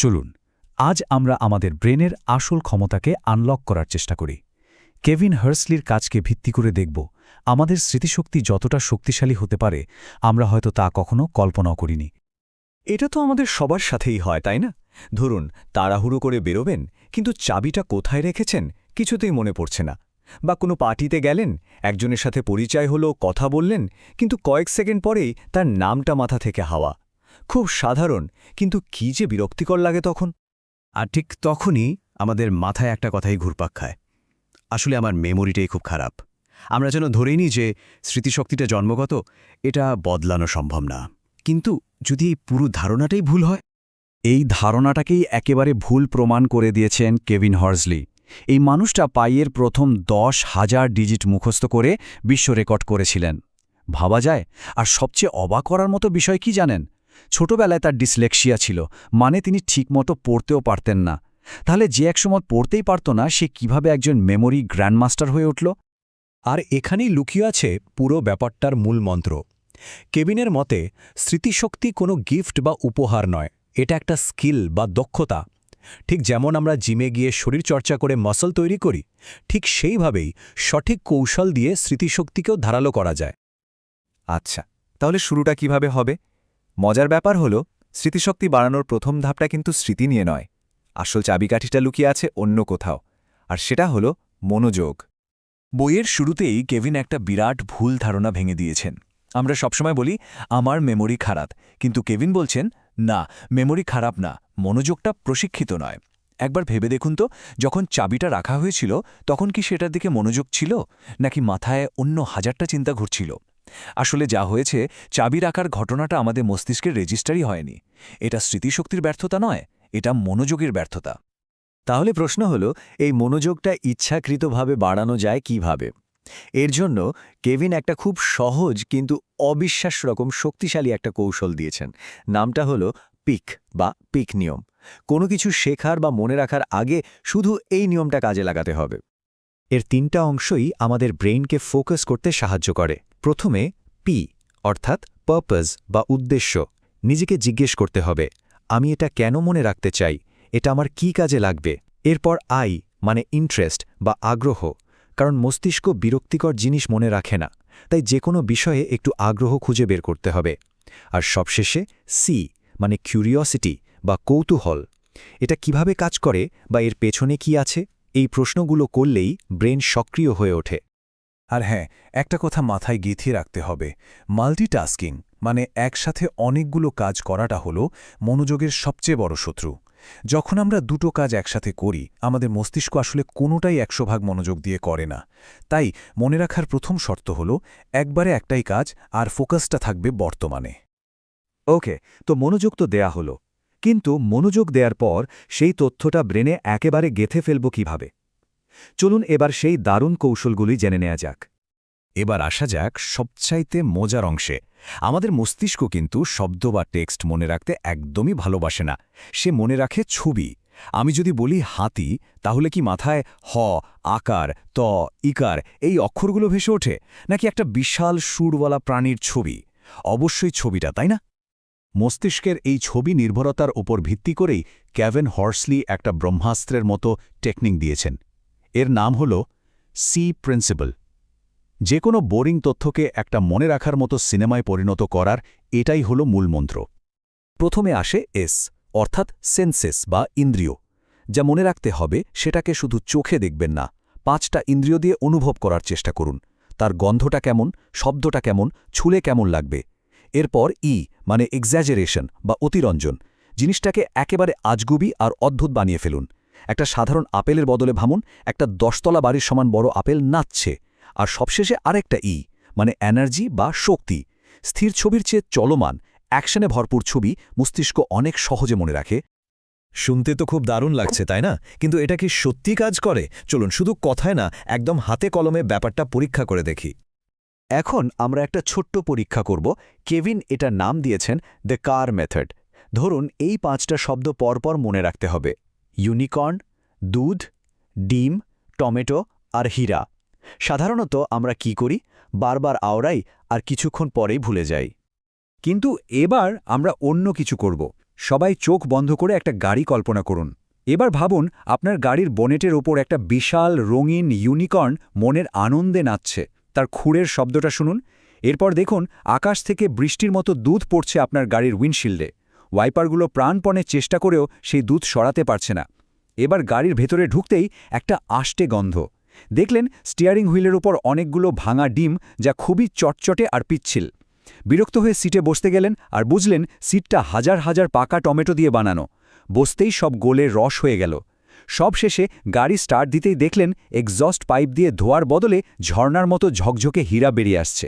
চলুন, আজ আমরা আমাদের ব্রেনের আসল ক্ষমতাকে আনলক করার চেষ্টা করি। কেভিন হার্সলির কাজকে ভিত্তি করে দেখব, আমাদের স্মৃতিশক্তি যতটা শক্তিশালী হতে পারে, আমরা হয়তো তা কখনো কল্পনাও করিনি। এটা তো আমাদের সবার সাথেই হয়, তাই না? ধরুন, তাড়াহুড়ো করে বেরোবেন, কিন্তু চাবিটা কোথায় রেখেছেন কিছুতেই মনে পড়ছে না। বা কোনো পার্টিতে গেলেন, একজনের সাথে পরিচয় হলো, কথা বললেন, কিন্তু কয়েক সেকেন্ড পরেই তার নামটা মাথা থেকে হাওয়া। খুব সাধারণ, কিন্তু কি যে বিরক্তিকর লাগে তখন। আর ঠিক তখনই আমাদের মাথায় একটা কথাই ঘুরপাক খায়। আসলে আমার মেমোরিটাই খুব খারাপ। আমরা যেন ধরেই নিই যে স্মৃতিশক্তিটা জন্মগত, এটা বদলানো সম্ভব না। কিন্তু যদি এই পুরো ধারণাটাই ভুল হয়? এই ধারণাটাকেই একেবারে ভুল প্রমাণ করে দিয়েছেন কেভিন হর্সলি। এই মানুষটা পাইয়ের প্রথম দশ হাজার ডিজিট মুখস্থ করে বিশ্ব রেকর্ড করেছিলেন। ভাবা যায়, আর সবচেয়ে অবাক করার মতো বিষয় কি জানেন? ছোটবেলায় তার ডিসলেক্সিয়া ছিল মানে তিনি ঠিকমতো পড়তেও পারতেন না। তাহলে যে একসময় পড়তেই পারত না, সে কীভাবে একজন মেমোরি গ্র্যান্ডমাস্টার হয়ে উঠল? আর এখানেই লুকিয়ে আছে পুরো ব্যাপারটার মূল মন্ত্র। কেবিনের মতে, স্মৃতিশক্তি কোনো গিফট বা উপহার নয়, এটা একটা স্কিল বা দক্ষতা। ঠিক যেমন আমরা জিমে গিয়ে শরীরচর্চা করে মসল তৈরি করি, ঠিক সেইভাবেই সঠিক কৌশল দিয়ে স্মৃতিশক্তিকেও ধারালো করা যায়। আচ্ছা তাহলে শুরুটা কীভাবে হবে? মজার ব্যাপার হলো, স্মৃতিশক্তি বাড়ানোর প্রথম ধাপটা কিন্তু স্মৃতি নিয়ে নয়। আসল চাবিকাঠিটা লুকিয়ে আছে অন্য কোথাও। আর সেটা হলো মনোযোগ। বইয়ের শুরুতেই কেভিন একটা বিরাট ভুল ধারণা ভেঙে দিয়েছেন। আমরা সবসময় বলি, আমার মেমোরি খারাপ। কিন্তু কেভিন বলছেন, না, মেমোরি খারাপ না, মনোযোগটা প্রশিক্ষিত নয়। একবার ভেবে দেখুন তো, যখন চাবিটা রাখা হয়েছিল, তখন কি সেটার দিকে মনোযোগ ছিল? নাকি মাথায় অন্য হাজারটা চিন্তা ঘুরছিল? আসলে যা হয়েছে চাবি রাখার ঘটনাটা আমাদের মস্তিষ্কের রেজিস্টারই হয়নি। এটা স্মৃতিশক্তির ব্যর্থতা নয়, এটা মনোযোগের ব্যর্থতা। তাহলে প্রশ্ন হল, এই মনোযোগটা ইচ্ছাকৃতভাবে বাড়ানো যায় কীভাবে? এর জন্য কেভিন একটা খুব সহজ কিন্তু অবিশ্বাস্য রকম শক্তিশালী একটা কৌশল দিয়েছেন। নামটা হলো পিক বা পিক নিয়ম। কোনো কিছু শেখার বা মনে রাখার আগে শুধু এই নিয়মটা কাজে লাগাতে হবে। এর তিনটা অংশই আমাদের ব্রেইনকে ফোকাস করতে সাহায্য করে। প্রথমে পি, অর্থাৎ পারপাস বা উদ্দেশ্য, নিজেকে জিজ্ঞেস করতে হবে, আমি এটা কেন মনে রাখতে চাই, এটা আমার কি কাজে লাগবে? এরপর আই মানে ইন্টারেস্ট বা আগ্রহ, কারণ মস্তিষ্ক বিরক্তিকর জিনিস মনে রাখে না, তাই যে কোনো বিষয়ে একটু আগ্রহ খুঁজে বের করতে হবে। আর সবশেষে সি মানে কিউরিয়সিটি বা কৌতূহল, এটা কীভাবে কাজ করে বা এর পেছনে কি আছে? এই প্রশ্নগুলো করলেই ব্রেন সক্রিয় হয়ে ওঠে। আর হ্যাঁ একটা কথা মাথায় গেঁথে রাখতে হবে। মাল্টিটাস্কিং মানে একসাথে অনেকগুলো কাজ করাটা হলো মনোযোগের সবচেয়ে বড় শত্রু। যখন আমরা দুটো কাজ একসাথে করি, আমাদের মস্তিষ্ক আসলে কোনোটাই একশো ভাগ মনোযোগ দিয়ে করে না। তাই মনে রাখার প্রথম শর্ত হল একবারে একটাই কাজ আর ফোকাসটা থাকবে বর্তমানে। ওকে, তো মনোযোগ তো দেয়া হলো। কিন্তু মনোযোগ দেওয়ার পর সেই তথ্যটা ব্রেনে একেবারে গেথে ফেলব কীভাবে? চলুন এবার সেই দারুণ কৌশলগুলি জেনে নেওয়া যাক। এবার আসা যাক সবচাইতে মজার অংশে। আমাদের মস্তিষ্ক কিন্তু শব্দ বা টেক্সট মনে রাখতে একদমই ভালোবাসে না। সে মনে রাখে ছবি। আমি যদি বলি হাতি, তাহলে কি মাথায় হ, আকার, ত, ইকার এই অক্ষরগুলো ভেসে ওঠে? নাকি একটা বিশাল সুরওয়ালা প্রাণীর ছবি? অবশ্যই ছবিটা, তাই না? মস্তিষ্কের এই ছবি নির্ভরতার ওপর ভিত্তি করেই ক্যাভেন হর্সলি একটা ব্রহ্মাস্ত্রের মতো টেকনিক দিয়েছেন। এর নাম হল সি প্রিন্সিপাল। যে কোনো বোরিং তথ্যকে একটা মনে রাখার মতো সিনেমায় পরিণত করার এটাই হল মূলমন্ত্র প্রথমে আসে এস, অর্থাৎ সেন্সেস বা ইন্দ্রিয়। যা মনে রাখতে হবে সেটাকে শুধু চোখে দেখবেন না, পাঁচটা ইন্দ্রিয় দিয়ে অনুভব করার চেষ্টা করুন। তার গন্ধটা কেমন, শব্দটা কেমন, ছুলে কেমন লাগবে। এরপর ই মানে এক্স্যাজারেশন বা অতিরঞ্জন। জিনিসটাকে একেবারে আজগুবি আর অদ্ভুত বানিয়ে ফেলুন। একটা সাধারণ আপেলের বদলে ভামুন, একটা দশতলা বাড়ির সমান বড় আপেল নাচছে। আর সবশেষে আরেকটা ই মানে এনার্জি বা শক্তি। স্থির ছবির চেয়ে চলমান, অ্যাকশনে ভরপুর ছবি মস্তিষ্ক অনেক সহজে মনে রাখে। শুনতে তো খুব দারুণ লাগছে, তাই না? কিন্তু এটা কি সত্যি কাজ করে? চলুন শুধু কথায় না, একদম হাতে কলমে ব্যাপারটা পরীক্ষা করে দেখি। এখন আমরা একটা ছোট্ট পরীক্ষা করব। কেভিন এটা নাম দিয়েছেন, দ্য কার মেথড ধরুন এই পাঁচটা শব্দ পরপর মনে রাখতে হবে। ইউনিকর্ন, দুধ, ডিম, টমেটো আর হীরা। সাধারণত আমরা কি করি? বারবার আওড়াই আর কিছুক্ষণ পরেই ভুলে যাই। কিন্তু এবার আমরা অন্য কিছু করব। সবাই চোখ বন্ধ করে একটা গাড়ি কল্পনা করুন। এবার ভাবুন, আপনার গাড়ির বনেটের ওপর একটা বিশাল, রঙিন ইউনিকর্ন মনের আনন্দে নাচছে। তার খুঁড়ের শব্দটা শুনুন। এরপর দেখুন, আকাশ থেকে বৃষ্টির মতো দুধ পড়ছে আপনার গাড়ির উইন্ডশিল্ডে। ওয়াইপারগুলো প্রাণপণে চেষ্টা করেও সেই দুধ সরাতে পারছে না। এবার গাড়ির ভেতরে ঢুকতেই একটা আষ্টে গন্ধ। দেখলেন স্টিয়ারিং হুইলের উপর অনেকগুলো ভাঙা ডিম যা খুবই চটচটে আর পিচ্ছিল। বিরক্ত হয়ে সিটে বসতে গেলেন আর বুঝলেন সিটটা হাজার হাজার পাকা টমেটো দিয়ে বানানো। বসতেই সব গোলে রস হয়ে গেল। সব শেষে গাড়ি স্টার্ট দিতেই দেখলেন এক্সস্ট পাইপ দিয়ে ধোয়ার বদলে ঝর্নার মতো ঝকঝকে হীরা বেরিয়ে আসছে।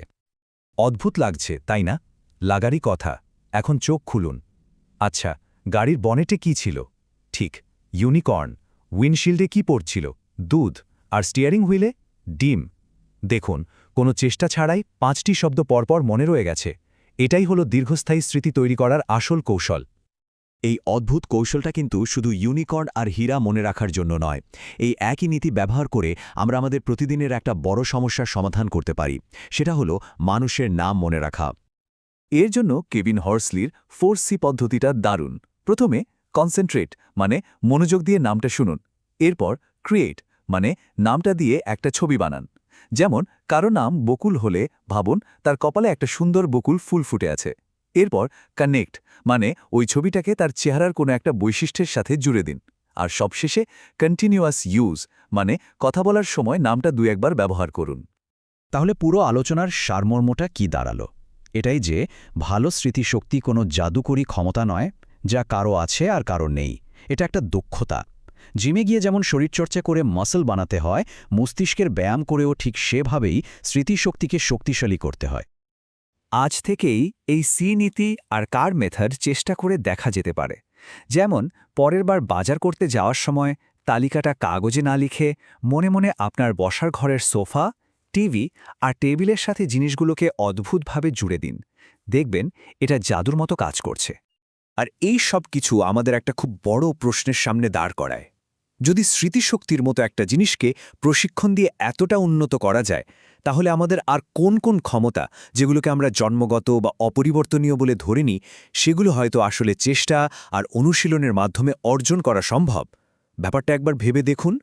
অদ্ভুত লাগছে, তাই না? লাগারই কথা। এখন চোখ খুলুন। আচ্ছা গাড়ির বনেটে কি ছিল? ঠিক, ইউনিকর্ন, উইন্ডশিল্ডে কি পড়ছিল? দুধ, আর স্টিয়ারিং হুইলে? ডিম। দেখুন, কোনো চেষ্টা ছাড়াই পাঁচটি শব্দ পরপর মনে রয়ে গেছে। এটাই হলো দীর্ঘস্থায়ী স্মৃতি তৈরি করার আসল কৌশল। এই অদ্ভুত কৌশলটা কিন্তু শুধু ইউনিকর্ন আর হীরা মনে রাখার জন্য নয়। এই একই নীতি ব্যবহার করে আমরা আমাদের প্রতিদিনের একটা বড় সমস্যার সমাধান করতে পারি। সেটা হলো মানুষের নাম মনে রাখা। এর জন্য কেভিন হর্সলির ফোর সি পদ্ধতিটা দারুণ। প্রথমে কনসেন্ট্রেট মানে মনোযোগ দিয়ে নামটা শুনুন। এরপর ক্রিয়েট মানে নামটা দিয়ে একটা ছবি বানান। যেমন, কারও নাম বকুল হলে ভাবুন তার কপালে একটা সুন্দর বকুল ফুল ফুটে আছে। এরপর কানেক্ট মানে ওই ছবিটাকে তার চেহারার কোনো একটা বৈশিষ্ট্যের সাথে জুড়ে দিন। আর সবশেষে কন্টিনিউয়াস ইউজ মানে কথা বলার সময় নামটা দু একবার ব্যবহার করুন। তাহলে পুরো আলোচনার সারমর্মটা কি দাঁড়াল? এটাই যে, ভালো স্মৃতিশক্তি কোনো জাদুকরী ক্ষমতা নয়, যা কারও আছে আর কারও নেই। এটা একটা দক্ষতা। জিমে গিয়ে যেমন শরীরচর্চা করে মাসল বানাতে হয়, মস্তিষ্কের ব্যায়াম করেও ঠিক সেভাবেই স্মৃতিশক্তিকে শক্তিশালী করতে হয়। আজ থেকেই এই সি নীতি আর কার মেথড চেষ্টা করে দেখা যেতে পারে। যেমন, পরের বার বাজার করতে যাওয়ার সময় তালিকাটা কাগজে না লিখে মনে মনে আপনার বসার ঘরের সোফা টিভি আর টেবিলের সাথে জিনিসগুলোকে অদ্ভুতভাবে জুড়ে দিন। দেখবেন এটা জাদুর মতো কাজ করছে। আর এই সব কিছু আমাদের একটা খুব বড় প্রশ্নের সামনে দাঁড় করায়। যদি স্মৃতিশক্তির মতো একটা জিনিসকে প্রশিক্ষণ দিয়ে এতটা উন্নত করা যায়, তাহলে আমাদের আর কোন কোন ক্ষমতা যেগুলোকে আমরা জন্মগত বা অপরিবর্তনীয় বলে ধরে নিই সেগুলো হয়তো আসলে চেষ্টা আর অনুশীলনের মাধ্যমে অর্জন করা সম্ভব? ব্যাপারটা একবার ভেবে দেখুন।